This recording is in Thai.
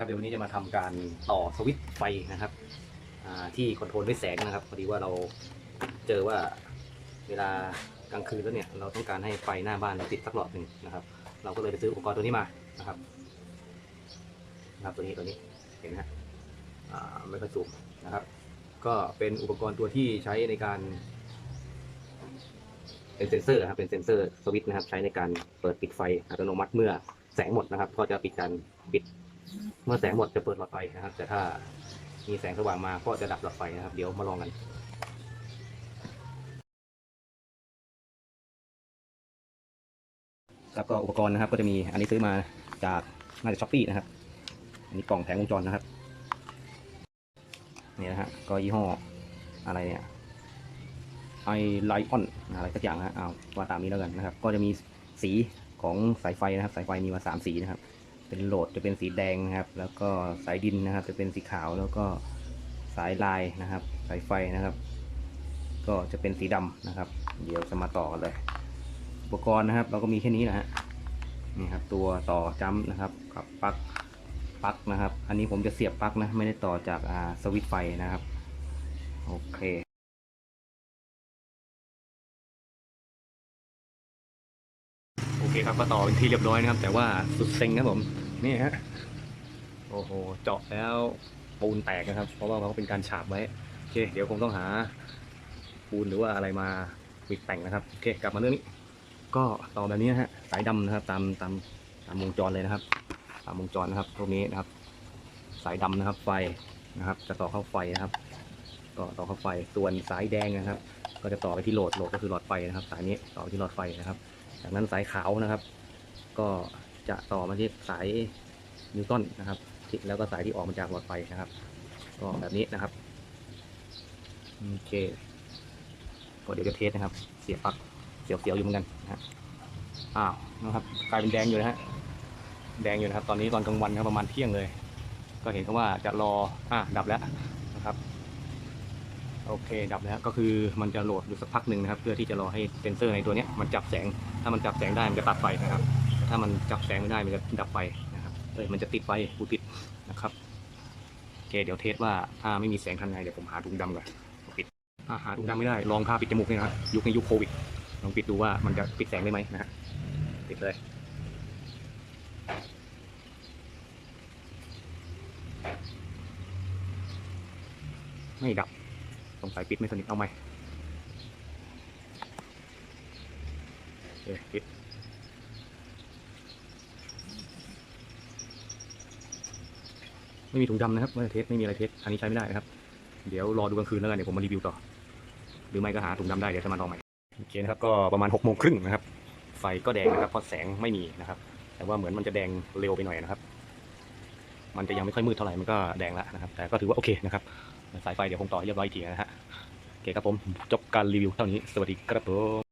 ครับเดี๋ยววันนี้จะมาทำการต่อสวิตช์ไฟนะครับที่คอนโทรลด้วยแสงนะครับพอดีว่าเราเจอว่าเวลากลางคืนแล้วเนี่ยเราต้องการให้ไฟหน้าบ้านเราติดสักหลอดหนึ่งนะครับ เราก็เลยไปซื้ออุปกรณ์ตัวนี้มานะครับนะครับตัวนี้ตัวนี้เห็นไหมฮะไม่ค่อยสูงนะครับ ก็เป็นอุปกรณ์ตัวที่ใช้ในการ เป็นเซนเซอร์ครับเป็นเซนเซอร์สวิตช์นะครับ ใช้ในการเปิดปิดไฟอัตโนมัติเมื่อแสงหมดนะครับ ก็จะปิดการปิด เมื่อแสงหมดจะเปิดหลอดไฟนะครับ แต่ถ้ามีแสงสว่างมาก็จะดับหลอดไฟนะครับ เดี๋ยวมาลองกันครับก็อุปกรณ์นะครับ ก็จะมีอันนี้ซื้อมาจากน่าจะช้อปปี้นะครับ อันนี้กล่องแผงวงจรนะครับนี่นะฮะก็ยี่ห้ออะไรเนี่ยไอไลออนอะไรสักอย่างนะฮะเอาว่าตามนี้แล้วกันนะครับ ก็จะมีสีของสายไฟนะครับ สายไฟมีมาสามสีนะครับ เป็นโหลดจะเป็นสีแดงนะครับ แล้วก็สายดินนะครับ จะเป็นสีขาวแล้วก็สายลายนะครับ สายไฟนะครับ ก็จะเป็นสีดำนะครับ เดี๋ยวจะมาต่อเลย อุปกรณ์นะครับ เราก็มีแค่นี้นะฮะนี่ครับตัวต่อจัมนะครับกับปลั๊กปลั๊กนะครับ อันนี้ผมจะเสียบปลั๊กนะไม่ได้ต่อจากอ่าสวิตไฟนะครับโอเค เคครับก็ต่อเป็นที่เรียบร้อยนะครับ แต่ว่าสุดเซ็งครับผม นี่ฮะ โอ้โห เจาะแล้วปูนแตกนะครับ เพราะว่าเขาเป็นการฉาบไว้ โอเค เดี๋ยวคงต้องหาปูนหรือว่าอะไรมาปิดแต่งนะครับ โอเค กลับมาเรื่องนี้ ก็ต่อแบบนี้นะฮะ สายดำนะครับ ตามตามตามวงจรเลยนะครับ ตามวงจรนะครับตรงนี้นะครับ สายดำนะครับ ไฟนะครับ จะต่อเข้าไฟนะครับ ก็ต่อเข้าไฟ ส่วนสายแดงนะครับ ก็จะต่อไปที่โหลด โหลดก็คือหลอดไฟนะครับ สายนี้ต่อไปที่หลอดไฟนะครับ จากนั้นสายขาวนะครับ ก็จะต่อมาที่สายนิวตันนะครับแล้วก็สายที่ออกมาจากหลอดไฟนะครับ ก็แบบนี้นะครับโอเคก็เดี๋ยวจะเทสนะครับ เสียบปลั๊กเสียวๆอยู่เหมือนกันนะฮะอ้าวนะครับกลายเป็นแดงอยู่นะฮะแดงอยู่นะครับ ตอนนี้ตอนกลางวันครับประมาณเที่ยงเลย ก็เห็นเขาว่าจะรออะดับแล้วนะครับ โอเคดับแล้วก็คือมันจะโหลดอยู่สักพักหนึ่งนะครับ เพื่อที่จะรอให้เซนเซอร์ในตัวนี้มันจับแสง ถ้ามันจับแสงได้มันจะตัดไฟนะครับ ถ้ามันจับแสงไม่ได้มันจะดับไฟนะครับเอ้ยมันจะติดไฟกูติดนะครับโอเคเดี๋ยวเทสว่าถ้าไม่มีแสงทำไงเดี๋ยวผมหาถุงดำก่อนปิดอ่าหาถุงดำไม่ได้ลองผ้าปิดจมูกนี่นะครับยุคในยุคโควิดลองปิดดูว่ามันจะปิดแสงได้ไหมนะฮะปิดเลยไม่ดับ สงสัยปิดไม่สนิทเอาไหมโอเคปิดไม่มีถุงดำนะครับไม่ได้เทสไม่มีอะไรเทสอันนี้ใช้ไม่ได้นะครับ เดี๋ยวรอดูกลางคืนแล้วกันเดี๋ยวผมมารีวิวต่อ หรือไม่ก็หาถุงดำได้เดี๋ยวจะมาลองใหม่โอเคนะครับก็ประมาณหกโมงครึ่งนะครับ ไฟก็แดงนะครับเพราะแสงไม่มีนะครับ แต่ว่าเหมือนมันจะแดงเร็วไปหน่อยนะครับ มันจะยังไม่ค่อยมืดเท่าไหร่มันก็แดงแล้วนะครับ แต่ก็ถือว่าโอเคนะครับ สายไฟเดี๋ยวคงต่อให้เรียบร้อยอีกทีนะฮะโอเคครับผมจบการรีวิวเท่านี้สวัสดีครับผม